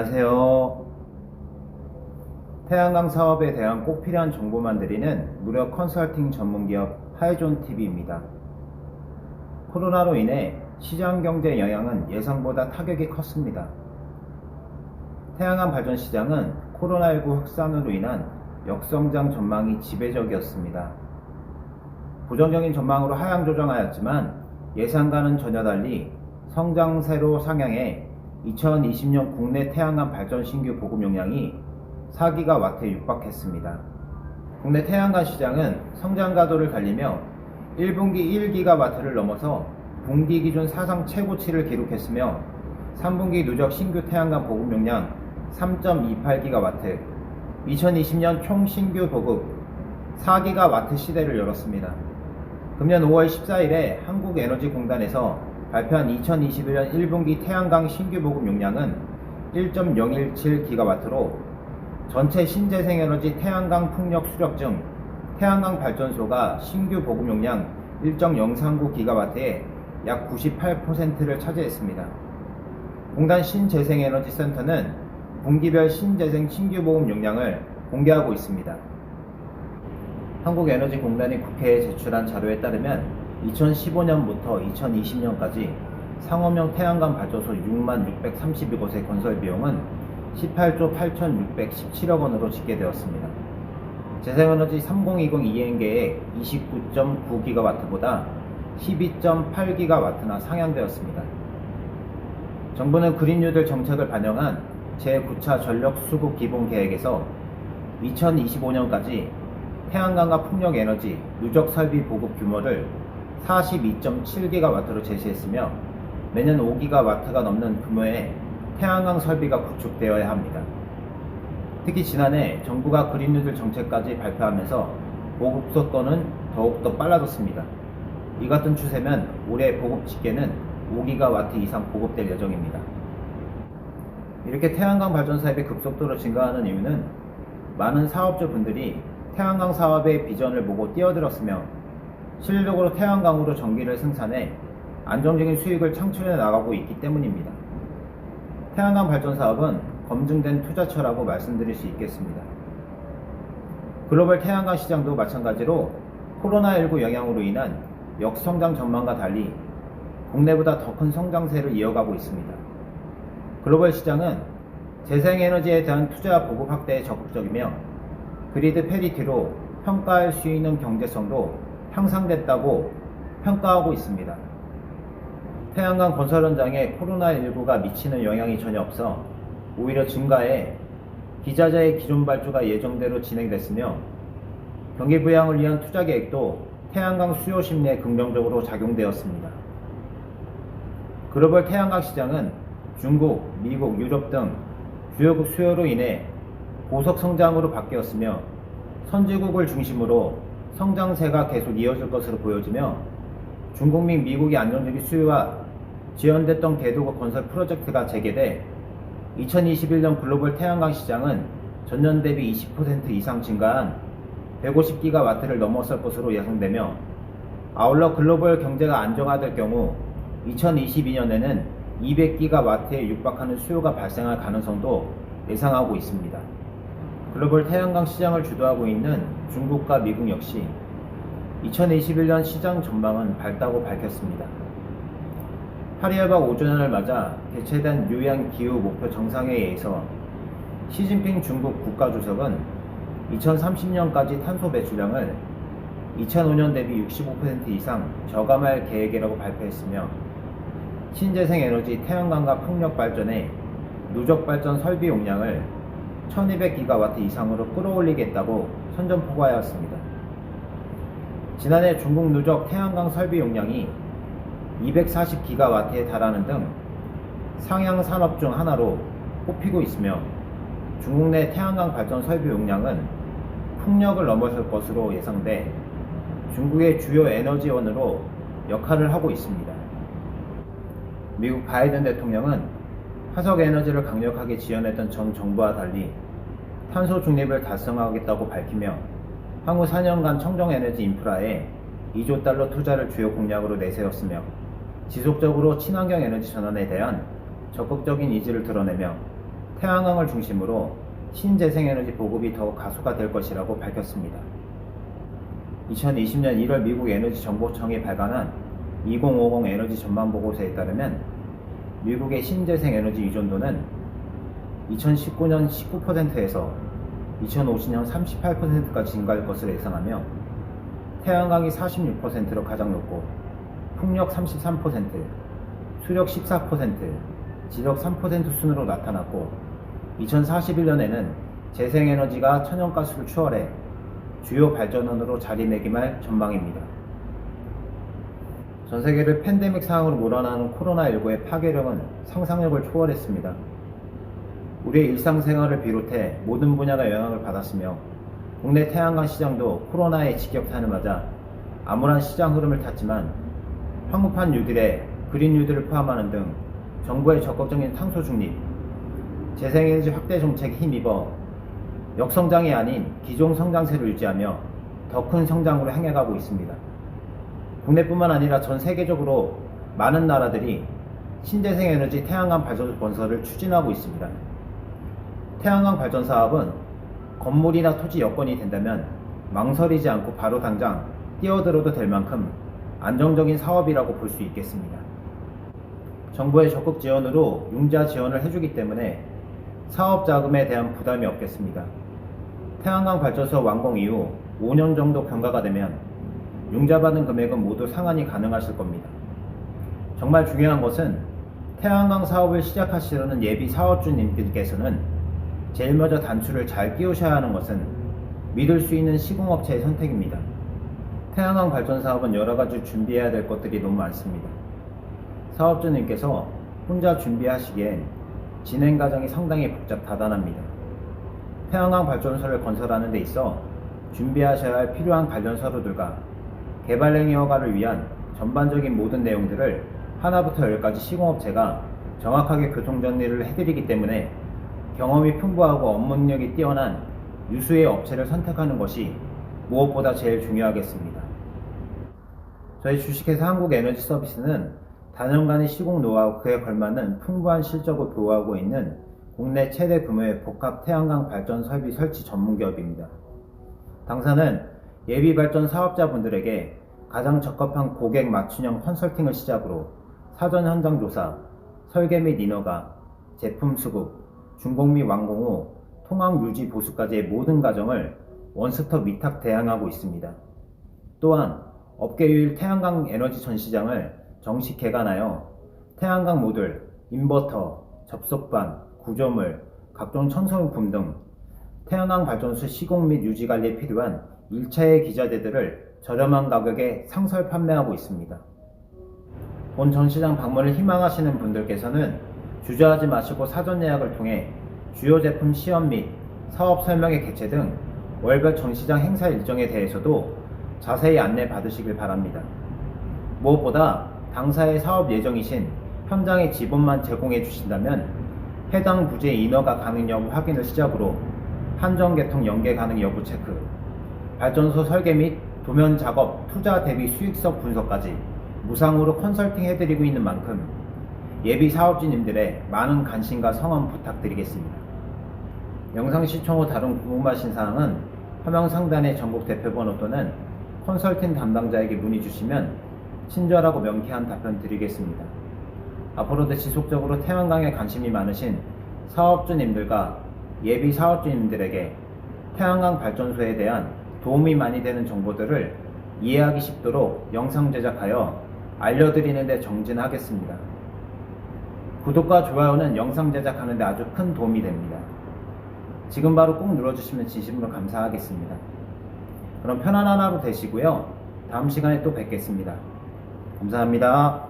안녕하세요. 태양광 사업에 대한 꼭 필요한 정보만 드리는 무료 컨설팅 전문기업 하이존TV입니다. 코로나로 인해 시장 경제 영향은 예상보다 타격이 컸습니다. 태양광 발전 시장은 코로나19 확산으로 인한 역성장 전망이 지배적이었습니다. 부정적인 전망으로 하향 조정하였지만 예상과는 전혀 달리 성장세로 상향해 2020년 국내 태양광 발전 신규 보급 용량이 4기가 와트에 육박했습니다. 국내 태양광 시장은 성장 가도를 달리며 1분기 1기가 와트를 넘어서 분기 기준 사상 최고치를 기록했으며 3분기 누적 신규 태양광 보급 용량 3.28기가 와트, 2020년 총 신규 보급 4기가 와트 시대를 열었습니다. 금년 5월 14일에 한국에너지공단에서 발표한 2021년 1분기 태양광 신규 보급 용량은 1.017기가와트로 전체 신재생에너지 태양광 풍력 수력 중 태양광 발전소가 신규 보급 용량 1.039기가와트의 약 98%를 차지했습니다. 공단 신재생에너지 센터는 분기별 신재생 신규 보급 용량을 공개하고 있습니다. 한국에너지공단이 국회에 제출한 자료에 따르면 2015년부터 2020년까지 상업용 태양광 발전소 6만 632곳의 건설 비용은 18조 8,617억 원으로 집계되었습니다. 재생에너지 3020 이행 계획 29.9기가와트보다 12.8기가와트나 상향되었습니다. 정부는 그린 뉴딜 정책을 반영한 제9차 전력 수급 기본 계획에서 2025년까지 태양광과 풍력 에너지 누적 설비 보급 규모를 42.7기가와트로 제시했으며 매년 5기가와트가 넘는 규모의 태양광 설비가 구축되어야 합니다. 특히 지난해 정부가 그린뉴딜 정책까지 발표하면서 보급 속도는 더욱더 빨라졌습니다. 이 같은 추세면 올해 보급 집계는 5기가와트 이상 보급될 예정입니다. 이렇게 태양광 발전 사업이 급속도로 증가하는 이유는 많은 사업주분들이 태양광 사업의 비전을 보고 뛰어들었으며 실질적으로 태양광으로 전기를 생산해 안정적인 수익을 창출해 나가고 있기 때문입니다. 태양광 발전 사업은 검증된 투자처라고 말씀드릴 수 있겠습니다. 글로벌 태양광 시장도 마찬가지로 코로나19 영향으로 인한 역성장 전망과 달리 국내보다 더 큰 성장세를 이어가고 있습니다. 글로벌 시장은 재생에너지에 대한 투자 보급 확대에 적극적이며 그리드 페리티로 평가할 수 있는 경제성도 향상됐다고 평가하고 있습니다. 태양광 건설 현장에 코로나19가 미치는 영향이 전혀 없어 오히려 증가해 기자재의 기존 발주가 예정대로 진행됐으며 경기 부양을 위한 투자 계획도 태양광 수요 심리에 긍정적으로 작용되었습니다. 글로벌 태양광 시장은 중국, 미국, 유럽 등 주요국 수요로 인해 고속 성장으로 바뀌었으며 선진국을 중심으로 성장세가 계속 이어질 것으로 보여지며 중국 및 미국의 안정적인 수요와 지연됐던 대도국 건설 프로젝트가 재개돼 2021년 글로벌 태양광 시장은 전년 대비 20% 이상 증가한 150기가와트를 넘어설 것으로 예상되며 아울러 글로벌 경제가 안정화될 경우 2022년에는 200기가와트에 육박하는 수요가 발생할 가능성도 예상하고 있습니다. 글로벌 태양광 시장을 주도하고 있는 중국과 미국 역시 2021년 시장 전망은 밝다고 밝혔습니다. 파리협약 5주년을 맞아 개최된 유엔 기후 목표 정상회의에서 시진핑 중국 국가주석은 2030년까지 탄소 배출량을 2005년 대비 65% 이상 저감할 계획이라고 발표했으며 신재생 에너지 태양광과 풍력 발전의 누적 발전 설비 용량을 1200기가와트 이상으로 끌어올리겠다고 선전포고하였습니다. 지난해 중국 누적 태양광 설비 용량이 240기가와트에 달하는 등 상향 산업 중 하나로 꼽히고 있으며 중국 내 태양광 발전 설비 용량은 풍력을 넘어설 것으로 예상돼 중국의 주요 에너지원으로 역할을 하고 있습니다. 미국 바이든 대통령은 화석 에너지를 강력하게 지원했던 전 정부와 달리 탄소 중립을 달성하겠다고 밝히며 향후 4년간 청정 에너지 인프라에 2조 달러 투자를 주요 공약으로 태양광을 중심으로 신재생에너지 보급이 더욱 가속화 될 것이라고 밝혔습니다. 2020년 1월 미국 에너지 정보청이 발간한 2050 에너지 전망 보고서에 따르면 미국의 신재생 에너지 의존도는 2019년 19%에서 2050년 38%까지 증가할 것으로 예상하며 태양광이 46%로 가장 높고 풍력 33%, 수력 14%, 지력 3% 순으로 나타났고 2041년에는 재생에너지가 천연가스를 추월해 주요 발전원으로 자리매김할 전망입니다. 전 세계를 팬데믹 상황으로 몰아넣는 코로나19의 파괴력은 상상력을 초월했습니다. 우리의 일상생활을 비롯해 모든 분야가 영향을 받았으며 국내 태양광 시장도 코로나의 직격탄을 맞아 암울한 시장 흐름을 탔지만 황급한 뉴딜에 그린 뉴딜을 포함하는 등 정부의 적극적인 탄소 중립, 재생에너지 확대 정책에 힘입어 역성장이 아닌 기존 성장세를 유지하며 더 큰 성장으로 향해가고 있습니다. 국내뿐만 아니라 전 세계적으로 많은 나라들이 신재생 에너지 태양광 발전 건설을 추진하고 있습니다. 태양광 발전 사업은 건물이나 토지 여건이 된다면 망설이지 않고 바로 당장 뛰어들어도 될 만큼 안정적인 사업이라고 볼 수 있겠습니다. 정부의 적극 지원으로 융자 지원을 해주기 때문에 사업 자금에 대한 부담이 없겠습니다. 태양광 발전소 완공 이후 5년 정도 경과가 되면 융자받은 금액은 모두 상환이 가능하실 겁니다. 정말 중요한 것은 태양광 사업을 시작하시려는 예비 사업주님들께서는 제일 먼저 단추를 잘 끼우셔야 하는 것은 믿을 수 있는 시공업체의 선택입니다. 태양광 발전 사업은 여러 가지 준비해야 될 것들이 너무 많습니다. 사업주님께서 혼자 준비하시기엔 진행 과정이 상당히 복잡 다단합니다. 태양광 발전소를 건설하는 데 있어 준비하셔야 할 필요한 관련 서류들과 개발행위 허가를 위한 전반적인 모든 내용들을 하나부터 열까지 시공업체가 정확하게 교통정리를 해드리기 때문에 경험이 풍부하고 업무 능력이 뛰어난 유수의 업체를 선택하는 것이 무엇보다 제일 중요하겠습니다. 저희 주식회사 한국에너지 서비스는 단연간의 시공 노하우 그에 걸맞는 풍부한 실적을 보유하고 있는 국내 최대 규모의 복합 태양광 발전 설비 설치 전문 기업입니다. 당사는 예비 발전 사업자분들에게 가장 적합한 고객 맞춤형 컨설팅을 시작으로 사전 현장 조사, 설계 및 인허가, 제품 수급, 준공 및 완공 후 통항 유지 보수까지의 모든 과정을 원스톱 위탁 대항하고 있습니다. 또한 업계 유일 태양광 에너지 전시장을 정식 개관하여 태양광 모듈, 인버터, 접속반, 구조물, 각종 청소용품 등 태양광 발전소 시공 및 유지 관리에 필요한 1차의 기자재들을 저렴한 가격에 상설 판매하고 있습니다. 본 전시장 방문을 희망하시는 분들께서는 주저하지 마시고 사전 예약을 통해 주요 제품 시연 및 사업 설명회 개최 등 월별 전시장 행사 일정에 대해서도 자세히 안내 받으시길 바랍니다. 무엇보다 당사의 사업 예정이신 현장의 지분만 제공해 주신다면 해당 부재 인허가 가능 여부 확인을 시작으로 한정 개통 연계 가능 여부 체크, 발전소 설계 및 도면 작업, 투자 대비 수익성 분석까지 무상으로 컨설팅 해드리고 있는 만큼 예비 사업주님들의 많은 관심과 성원 부탁드리겠습니다. 영상 시청 후 다른 궁금하신 사항은 화면 상단의 전국 대표 번호 또는 컨설팅 담당자에게 문의 주시면 친절하고 명쾌한 답변 드리겠습니다. 앞으로도 지속적으로 태양광에 관심이 많으신 사업주님들과 예비 사업주님들에게 태양광 발전소에 대한 도움이 많이 되는 정보들을 이해하기 쉽도록 영상 제작하여 알려드리는 데 정진하겠습니다. 구독과 좋아요는 영상 제작하는 데 아주 큰 도움이 됩니다. 지금 바로 꼭 눌러주시면 진심으로 감사하겠습니다. 그럼 편안한 하루 되시고요. 다음 시간에 또 뵙겠습니다. 감사합니다.